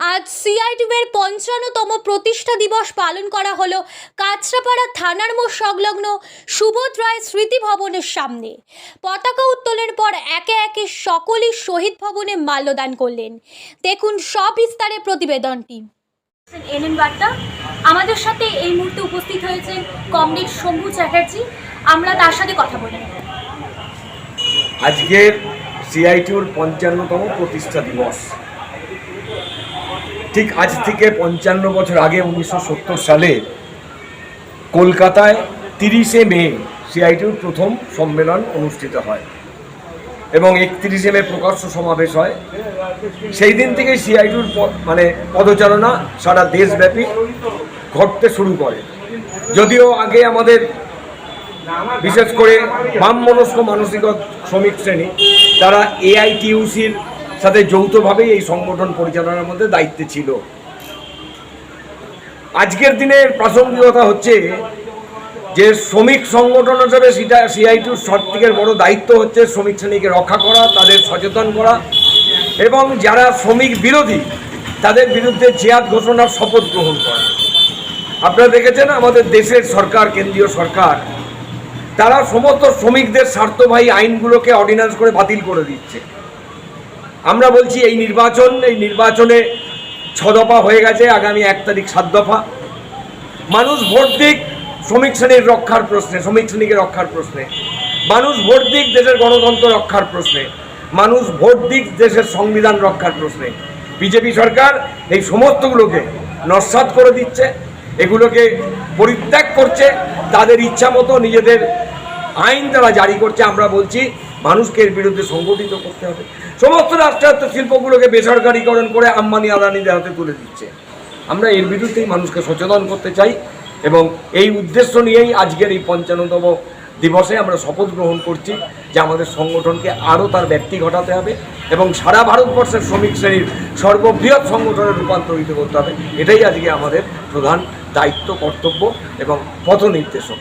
আজ সিআইটিভের পঞ্চান্নতম প্রতিষ্ঠা দিবস পালন করা হলো কাঁচরাপাড়া থানার মোড় সংলগ্ন সুবোধ রায় স্মৃতি ভবনের সামনে। পতাকা উত্তোলনের পর একে একে সকলেই শহীদ ভবনে মাল্যদান করলেন। দেখুন সবিস্তারে প্রতিবেদনটি। এনএন বার্তা। আমাদের সাথে এই মুহূর্তে উপস্থিত হয়েছেন কমরেড শম্ভু চ্যাটার্জি। আমরা তার সাথে কথা বলে। আজকের সিআইটিউর পঞ্চান্নতম প্রতিষ্ঠা দিবস। ঠিক আজ থেকে পঞ্চান্ন বছর আগে উনিশশো সত্তর সালে কলকাতায় তিরিশে মে সিআইটিউর প্রথম সম্মেলন অনুষ্ঠিত হয় এবং একত্রিশে মে প্রকাশ্য সমাবেশ হয়। সেই দিন থেকেই সিআইটিউর মানে পদচারণা সারা দেশব্যাপী ঘটতে শুরু করে। যদিও আগে আমাদের বিশেষ করে বাম মনস্ক মানসিক শ্রমিক শ্রেণি, তারা এআইটিউসির সাথে যৌথভাবেই এই সংগঠন পরিচালনার মধ্যে দায়িত্বে ছিল। আজকের দিনের প্রাসঙ্গিকতা হচ্ছে যে শ্রমিক সংগঠন হিসেবে সেটা সিআইটিউর সব থেকে বড় দায়িত্ব হচ্ছে শ্রমিক শ্রেণীকে রক্ষা করা, তাদের সচেতন করা এবং যারা শ্রমিক বিরোধী, তাদের বিরুদ্ধে জিয়াদ ঘোষণার শপথ গ্রহণ করা। আপনারা দেখেছেন আমাদের দেশের সরকার, কেন্দ্রীয় সরকার, তারা সমস্ত শ্রমিকদের স্বার্থবাহী আইনগুলোকে অর্ডিন্যান্স করে বাতিল করে দিচ্ছে। আমরা বলছি এই নির্বাচন, এই নির্বাচনে ছ দফা হয়ে গেছে আগামী এক তারিখ সাত দফা। মানুষ ভোট দিক শ্রমিক শ্রেণির রক্ষার প্রশ্নে, শ্রমিক শ্রেণীকে রক্ষার প্রশ্নে। মানুষ ভোট দিক দেশের গণতন্ত্র রক্ষার প্রশ্নে। মানুষ ভোট দিক দেশের সংবিধান রক্ষার প্রশ্নে। বিজেপি সরকার এই সমস্তগুলোকে নস্বাত করে দিচ্ছে, এগুলোকে পরিত্যাগ করছে, তাদের ইচ্ছা মতো নিজেদের আইন তারা জারি করছে। আমরা বলছি মানুষকে এর বিরুদ্ধে সংগঠিত করতে হবে। সমস্ত রাষ্ট্রায়ত্ত শিল্পগুলোকে বেসরকারীকরণ করে আম্বানি আদানিদের হাতে তুলে দিচ্ছে। আমরা এর বিরুদ্ধেই মানুষকে সচেতন করতে চাই এবং এই উদ্দেশ্য নিয়েই আজকের এই পঞ্চান্নতম দিবসে আমরা শপথ গ্রহণ করছি যে আমাদের সংগঠনকে আরও তার ব্যক্তি ঘটাতে হবে এবং সারা ভারতবর্ষের শ্রমিক শ্রেণির সর্ববৃহৎ সংগঠনে রূপান্তরিত করতে হবে। এটাই আজকে আমাদের প্রধান দায়িত্ব, কর্তব্য এবং পথ নির্দেশক